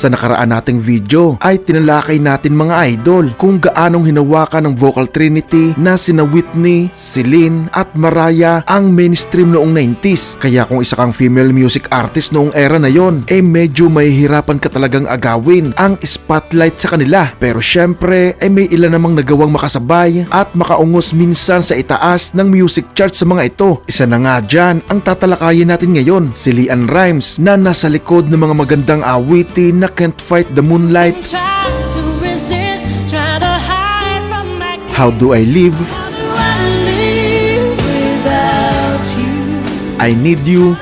Sa nakaraan nating video ay tinalakay natin mga idol kung gaanong hinawakan ng vocal trinity na sina Whitney, Celine at Mariah ang mainstream noong 90s. Kaya kung isa kang female music artist noong era na yon, eh medyo mahihirapan ka talagang agawin ang spotlight sa kanila. Pero syempre ay may ilan namang nagawang makasabay at makaungos minsan sa itaas ng music chart sa mga ito. Isa na nga dyan ang tatalakayin natin ngayon, si Leanne Rhymes na nasa likod ng mga magandang awitin na Can't Fight the Moonlight, How Do I Live? I Need You,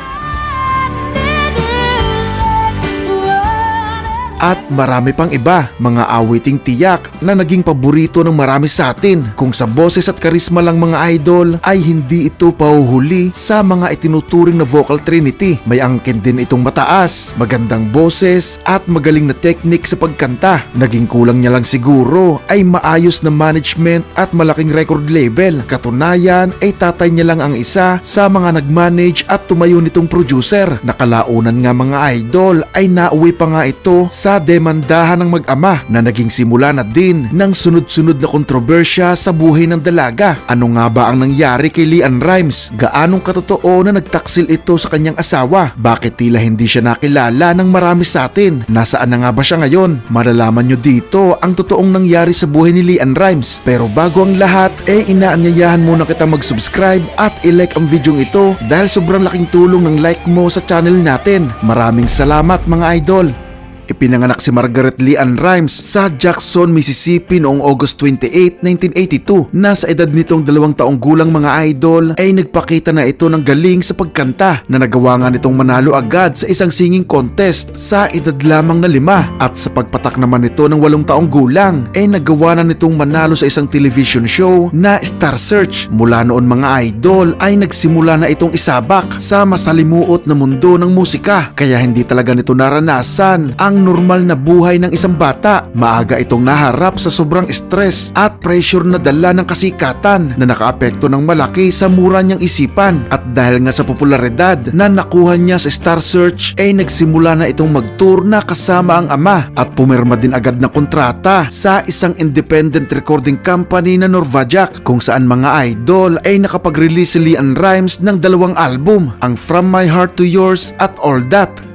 at marami pang iba, mga awiting tiyak na naging paborito ng marami sa atin. Kung sa boses at karisma lang mga idol ay hindi ito pahuhuli sa mga itinuturing na vocal trinity. May angkin din itong mataas, magandang boses at magaling na technique sa pagkanta. Naging kulang niya lang siguro ay maayos na management at malaking record label. Katunayan ay tatay niya lang ang isa sa mga nagmanage at tumayo nitong producer. Nakalaunan nga mga idol ay nauwi pa nga ito sa demandahan ng mag-ama na naging simula na din ng sunod-sunod na kontrobersya sa buhay ng dalaga. Ano nga ba ang nangyari kay Leanne Rhymes? Gaanong katotoo na nagtaksil ito sa kanyang asawa? Bakit tila hindi siya nakilala ng marami sa atin? Nasaan na nga ba siya ngayon? Malalaman nyo dito ang totoong nangyari sa buhay ni Leanne Rhymes. Pero bago ang lahat, eh inaanyayahan muna kita mag-subscribe at i-like ang video ito dahil sobrang laking tulong ng like mo sa channel natin. Maraming salamat mga idol! Ipinanganak si Margaret Leanne Rhymes sa Jackson, Mississippi noong August 28, 1982. Nasa edad nitong dalawang taong gulang mga idol ay nagpakita na ito ng galing sa pagkanta na nagawa nga nitong manalo agad sa isang singing contest sa edad lamang na lima. At sa pagpatak naman nito ng walong taong gulang ay nagawa na nitong manalo sa isang television show na Star Search. Mula noon mga idol ay nagsimula na itong isabak sa masalimuot na mundo ng musika kaya hindi talaga nito naranasan ang normal na buhay ng isang bata. Maaga itong naharap sa sobrang stress at pressure na dala ng kasikatan na nakaapekto ng malaki sa mura niyang isipan. At dahil nga sa popularidad na nakuha niya sa Star Search ay nagsimula na itong mag-tour na kasama ang ama at pumirma din agad ng kontrata sa isang independent recording company na Norvajak kung saan mga idol ay nakapag-release si Leanne Rhymes ng dalawang album, ang From My Heart to Yours at All That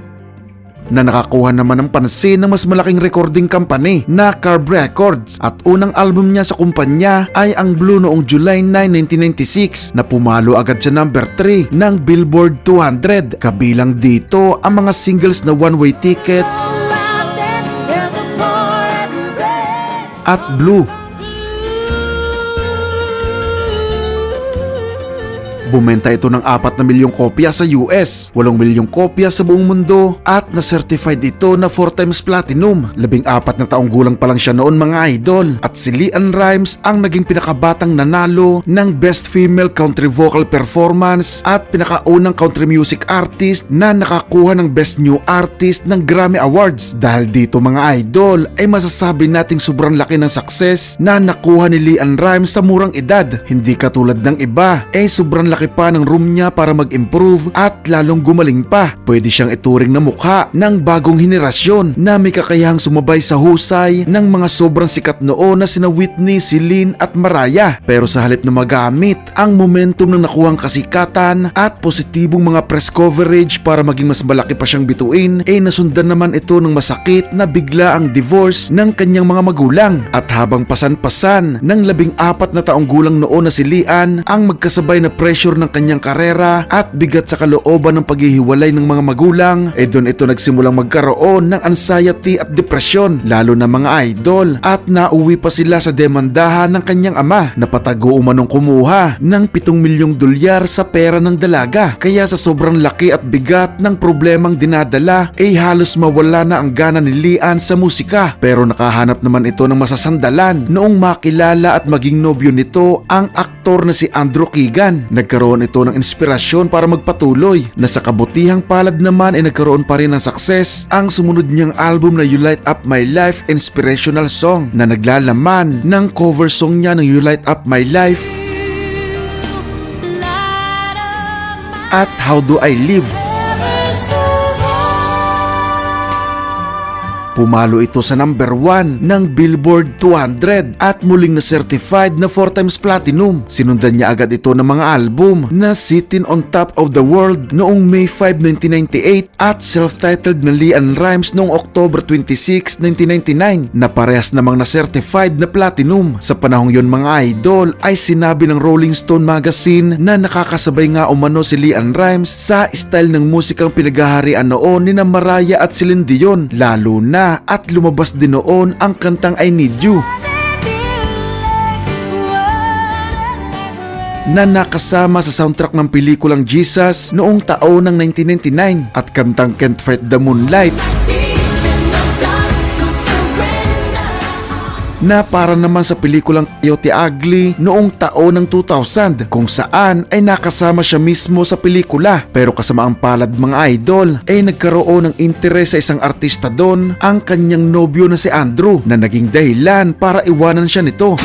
na nakakuha naman ng pansin ng mas malaking recording company na Carb Records. At unang album niya sa kumpanya ay ang Blue noong July 9, 1996 na pumalo agad sa number 3 ng Billboard 200 kabilang dito ang mga singles na One Way Ticket at Blue Bumenta ito ng 4 na milyong kopya sa US, 8 milyong kopya sa buong mundo at na-certified ito na 4 times platinum. Labing apat na taong gulang pa lang siya noon mga idol at si Leanne Rhymes ang naging pinakabatang nanalo ng Best Female Country Vocal Performance at pinakaunang country music artist na nakakuha ng Best New Artist ng Grammy Awards. Dahil dito mga idol ay masasabi nating sobrang laki ng success na nakuha ni Leanne Rhymes sa murang edad. Hindi katulad ng iba, eh sobrang laki pa ng room niya para mag-improve at lalong gumaling pa. Pwede siyang ituring na mukha ng bagong henerasyon na may kakayahang sumabay sa husay ng mga sobrang sikat noon na sina Whitney, Celine at Mariah. Pero sa halip na magamit ang momentum ng nakuhang kasikatan at positibong mga press coverage para maging mas malaki pa siyang bituin, eh nasundan naman ito ng masakit na bigla ang divorce ng kanyang mga magulang. At habang pasan-pasan ng labing apat na taong gulang noon na si Lian ang magkasabay na pressure failure ng kanyang karera at bigat sa kalooban ng paghihiwalay ng mga magulang, eh doon ito nagsimulang magkaroon ng anxiety at depression, lalo na mga idol, at nauwi pa sila sa demandahan ng kanyang ama na patago umanong kumuha ng 7 milyong dolyar sa pera ng dalaga. Kaya sa sobrang laki at bigat ng problemang dinadala, eh halos mawala na ang gana ni Lian sa musika. Pero nakahanap naman ito ng masasandalan noong makilala at maging nobyo nito ang aktor na si Andrew Keegan. Nagkaroon ito ng inspirasyon para magpatuloy na sa kabutihang palad naman ay nagkaroon pa rin ng success ang sumunod niyang album na You Light Up My Life inspirational song na naglalaman ng cover song niya ng You Light Up My Life at How Do I Live. Pumalo ito sa number 1 ng Billboard 200 at muling na certified na 4 times platinum. Sinundan niya agad ito ng mga album na Sitting on Top of the World noong May 5, 1998 at self-titled na Leanne Rhymes noong October 26, 1999 na parehas namang na certified na platinum. Sa panahong yon mga idol ay sinabi ng Rolling Stone magazine na nakakasabay nga umano si Leanne Rhymes sa style ng musikang pinaghaharian noon ni na Mariah at Celine Dion lalo na at lumabas din noon ang kantang I Need You na nakasama sa soundtrack ng pelikulang Jesus noong taon ng 1999 at kantang Can't Fight the Moonlight na para naman sa pelikulang Coyote Ugly noong taon ng 2000 kung saan ay nakasama siya mismo sa pelikula pero kasama ang palad mga idol ay nagkaroon ng interes sa isang artista doon ang kanyang nobyo na si Andrew na naging dahilan para iwanan siya nito.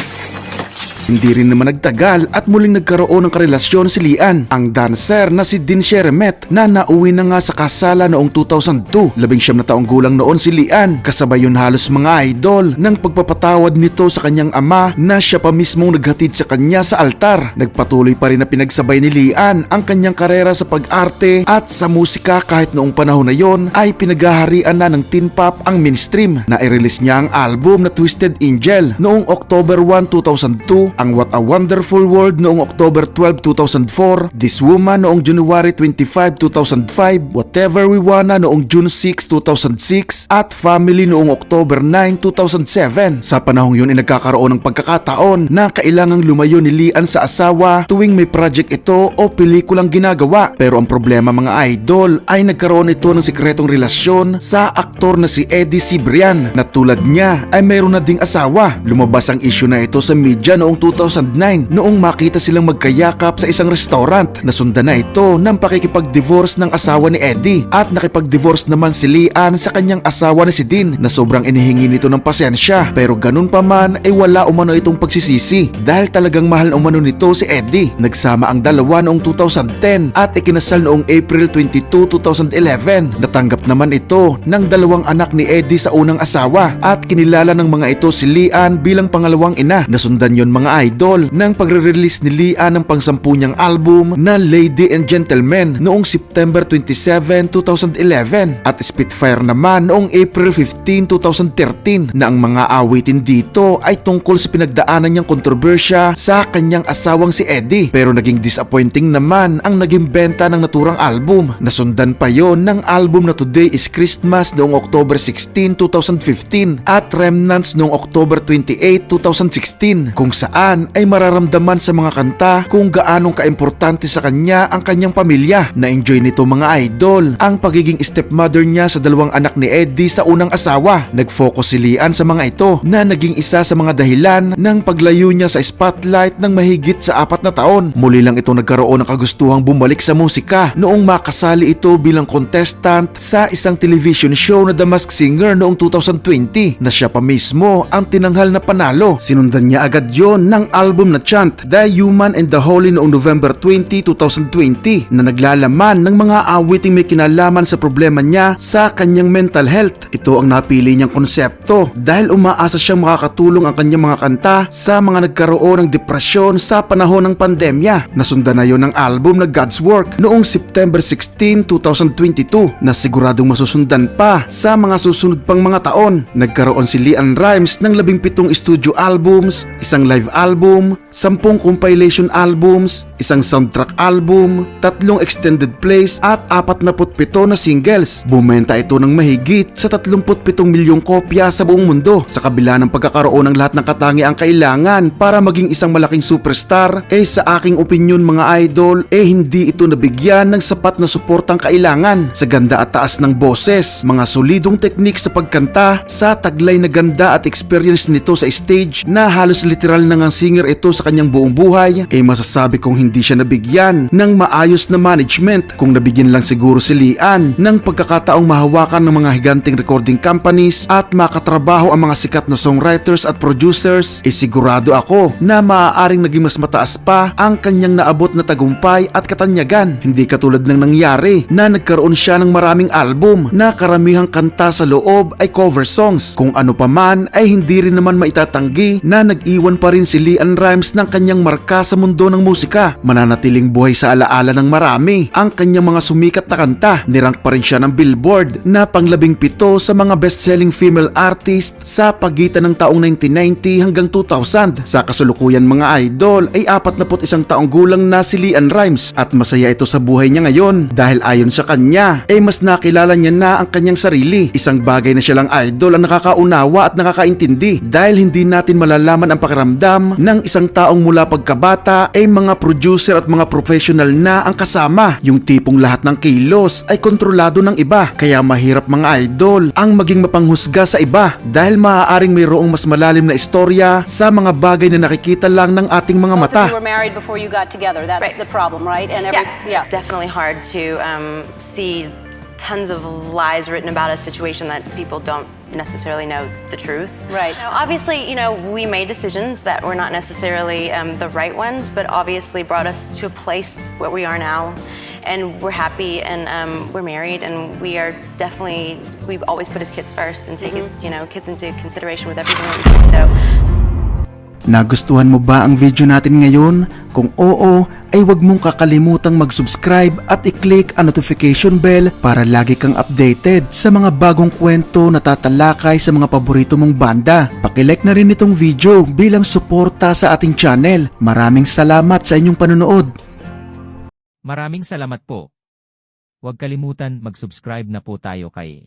Hindi rin naman nagtagal at muling nagkaroon ng karelasyon si Lian, ang dancer na si Din Sheremet na nauwi na nga sa kasala noong 2002. Labing siyam na taong gulang noon si Lian, kasabay yun halos mga idol ng pagpapatawad nito sa kanyang ama na siya pa mismong naghatid sa kanya sa altar. Nagpatuloy pa rin na pinagsabay ni Lian ang kanyang karera sa pag-arte at sa musika kahit noong panahon na yon ay pinaghaharian na ng teen pop ang mainstream na i-release niya ang album na Twisted Angel noong October 1, 2002 ang What a Wonderful World noong October 12, 2004, This Woman noong January 25, 2005, Whatever We Wanna noong June 6, 2006, at Family noong October 9, 2007. Sa panahong yun ay nagkakaroon ng pagkakataon na kailangang lumayo ni Lian sa asawa tuwing may project ito o pelikulang ginagawa. Pero ang problema mga idol ay nagkaroon ito ng sikretong relasyon sa aktor na si Eddie Cibrian na tulad niya ay mayroon na ding asawa. Lumabas ang issue na ito sa media noong 2009 noong makita silang magkayakap sa isang restaurant. Nasundan na ito ng pakikipag-divorce ng asawa ni Eddie at nakipag-divorce naman si Lian sa kanyang asawa na si Dean na sobrang inihingi nito ng pasensya pero ganun pa man ay wala umano itong pagsisisi dahil talagang mahal umano nito si Eddie. Nagsama ang dalawa noong 2010 at ikinasal noong April 22, 2011. Natanggap naman ito ng dalawang anak ni Eddie sa unang asawa at kinilala ng mga ito si Lian bilang pangalawang ina. Nasundan yon mga idol ng pagre-release ni Lian ng pangsampu niyang album na Lady and Gentleman noong September 27, 2011 at Spitfire naman noong April 15, 2013 na ang mga awitin dito ay tungkol sa pinagdaanan niyang kontrobersya sa kanyang asawang si Eddie pero naging disappointing naman ang naging benta ng naturang album. Nasundan pa yon ng album na Today is Christmas noong October 16, 2015 at Remnants noong October 28, 2016 kung saan ay mararamdaman sa mga kanta kung gaanong kaimportante sa kanya ang kanyang pamilya. Na-enjoy nito mga idol ang pagiging stepmother niya sa dalawang anak ni Eddie sa unang asawa. Nag-focus si Lian sa mga ito na naging isa sa mga dahilan ng paglayo niya sa spotlight ng mahigit sa apat na taon. Muli lang ito nagkaroon ng kagustuhang bumalik sa musika noong makasali ito bilang contestant sa isang television show na The Masked Singer noong 2020 na siya pa mismo ang tinanghal na panalo. Sinundan niya agad yon ng album na Chant, The Human and the Holy noong November 20, 2020 na naglalaman ng mga awiting may kinalaman sa problema niya sa kanyang mental health. Ito ang napili niyang konsepto dahil umaasa siyang makakatulong ang kanyang mga kanta sa mga nagkaroon ng depresyon sa panahon ng pandemya. Nasundan na yon ng album na God's Work noong September 16, 2022 na siguradong masusundan pa sa mga susunod pang mga taon. Nagkaroon si Lian Rhymes ng labing pitong studio albums, isang live album, 10 compilation albums, isang soundtrack album, tatlong extended plays at 47 na singles. Bumenta ito ng mahigit sa 37 milyong kopya sa buong mundo. Sa kabila ng pagkakaroon ng lahat ng katangiang kailangan para maging isang malaking superstar, eh sa aking opinion mga idol, eh hindi ito nabigyan ng sapat na suportang kailangan. Sa ganda at taas ng boses, mga solidong teknik sa pagkanta, sa taglay na ganda at experience nito sa stage na halos literal na ngang singer ito sa kanyang buong buhay, eh masasabi kong hindi siya nabigyan ng maayos na management kung nabigyan lang siguro si Lian ng pagkakataong mahawakan ng mga higanting recording companies at makatrabaho ang mga sikat na songwriters at producers, eh sigurado ako na maaaring naging mas mataas pa ang kanyang naabot na tagumpay at katanyagan. Hindi katulad ng nangyari na nagkaroon siya ng maraming album na karamihang kanta sa loob ay cover songs. Kung ano pa man ay hindi rin naman maitatanggi na nag-iwan pa rin si Leanne Rimes ng kanyang marka sa mundo ng musika. Mananatiling buhay sa alaala ng marami ang kanyang mga sumikat na kanta. Nirank pa rin siya ng Billboard na panglabing pito sa mga best-selling female artist sa pagitan ng taong 1990 hanggang 2000. Sa kasulukuyan mga idol ay 41 taong gulang na si Leanne Rimes at masaya ito sa buhay niya ngayon dahil ayon sa kanya ay mas nakilala niya na ang kanyang sarili. Isang bagay na siya lang idol ang nakakaunawa at nakakaintindi dahil hindi natin malalaman ang pakiramdam ng isang taong mula pagkabata ay mga producer at mga professional na ang kasama. Yung tipong lahat ng kilos ay kontrolado ng iba kaya mahirap mga idol ang maging mapanghusga sa iba dahil maaaring mayroong mas malalim na istorya sa mga bagay na nakikita lang ng ating mga Both mata. of you were married before you got together. That's Right. the problem, right? And every, yeah, definitely hard to um, see tons of lies written about a situation that people don't necessarily know the truth. Right. Now, obviously, you know, we made decisions that were not necessarily um, the right ones, but obviously brought us to a place where we are now. And we're happy and um, we're married and we are definitely, we always put his kids first and take his, you know, kids into consideration with everything that we do. So, Nagustuhan mo ba ang video natin ngayon? Kung oo, ay huwag mong kakalimutang mag-subscribe at i-click ang notification bell para lagi kang updated sa mga bagong kwento na tatalakay sa mga paborito mong banda. Pakilike na rin itong video bilang suporta sa ating channel. Maraming salamat sa inyong panonood. Maraming salamat po. Huwag kalimutan mag-subscribe na po tayo kay.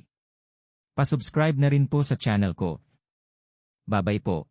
Pasubscribe na rin po sa channel ko. Babay po.